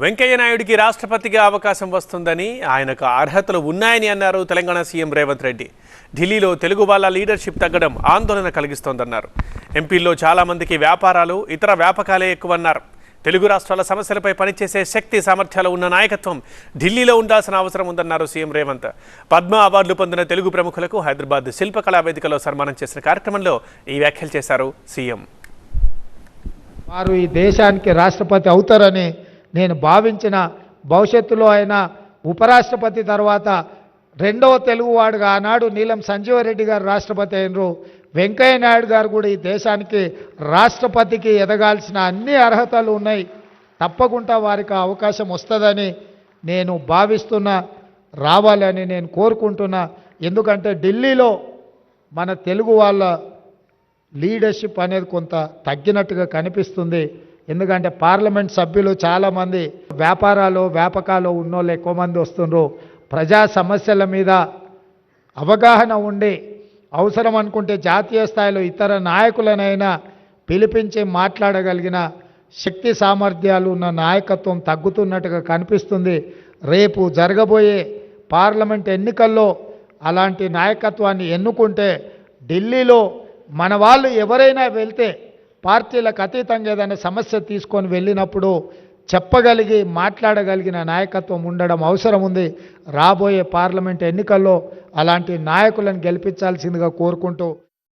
వెంకయ్య నాయుడికి రాష్ట్రపతిగా అవకాశం వస్తుందని ఆయనకు అర్హతలు ఉన్నాయని అన్నారు తెలంగాణ సీఎం రేవంత్ రెడ్డి. ఢిల్లీలో తెలుగు వాళ్ళ లీడర్షిప్ తగ్గడం ఆందోళన కలిగిస్తోందన్నారు. ఎంపీల్లో చాలా మందికి వ్యాపారాలు ఇతర వ్యాపకాలే ఎక్కువన్నారు. తెలుగు రాష్ట్రాల సమస్యలపై పనిచేసే శక్తి సామర్థ్యాలు ఉన్న నాయకత్వం ఢిల్లీలో ఉండాల్సిన అవసరం ఉందన్నారు సీఎం రేవంత్. పద్మ అవార్డులు పొందిన తెలుగు ప్రముఖులకు హైదరాబాద్ శిల్పకళా వేదికలో సన్మానం చేసిన కార్యక్రమంలో ఈ వ్యాఖ్యలు చేశారు సీఎం. వారు ఈ దేశానికి రాష్ట్రపతి అవుతారని నేను భావించిన భవిష్యత్తులో ఆయన ఉపరాష్ట్రపతి తర్వాత రెండవ తెలుగువాడుగా ఆనాడు నీలం సంజీవరెడ్డి గారు రాష్ట్రపతి అయినరు. వెంకయ్య నాయుడు గారు కూడా ఈ దేశానికి రాష్ట్రపతికి ఎదగాల్సిన అన్ని అర్హతలు ఉన్నాయి. తప్పకుండా వారికి అవకాశం వస్తుందని నేను భావిస్తున్నా రావాలని నేను కోరుకుంటున్నా. ఎందుకంటే ఢిల్లీలో మన తెలుగు వాళ్ళ లీడర్షిప్ అనేది కొంత తగ్గినట్టుగా కనిపిస్తుంది. ఎందుకంటే పార్లమెంట్ సభ్యులు చాలామంది వ్యాపారాలు వ్యాపకాలు ఉన్నోళ్ళు ఎక్కువ మంది వస్తుండ్రు. ప్రజా సమస్యల మీద అవగాహన ఉండి అవసరం అనుకుంటే జాతీయ స్థాయిలో ఇతర నాయకులనైనా పిలిపించి మాట్లాడగలిగిన శక్తి సామర్థ్యాలు ఉన్న నాయకత్వం తగ్గుతున్నట్టుగా కనిపిస్తుంది. రేపు జరగబోయే పార్లమెంట్ ఎన్నికల్లో అలాంటి నాయకత్వాన్ని ఎన్నుకుంటే ఢిల్లీలో మన వాళ్ళు ఎవరైనా వెళ్తే పార్టీలకు అతీతంగా ఏదైనా సమస్య తీసుకొని వెళ్ళినప్పుడు చెప్పగలిగి మాట్లాడగలిగిన నాయకత్వం ఉండడం అవసరం ఉంది. రాబోయే పార్లమెంట్ ఎన్నికల్లో అలాంటి నాయకులను గెలిపించాల్సిందిగా కోరుకుంటూ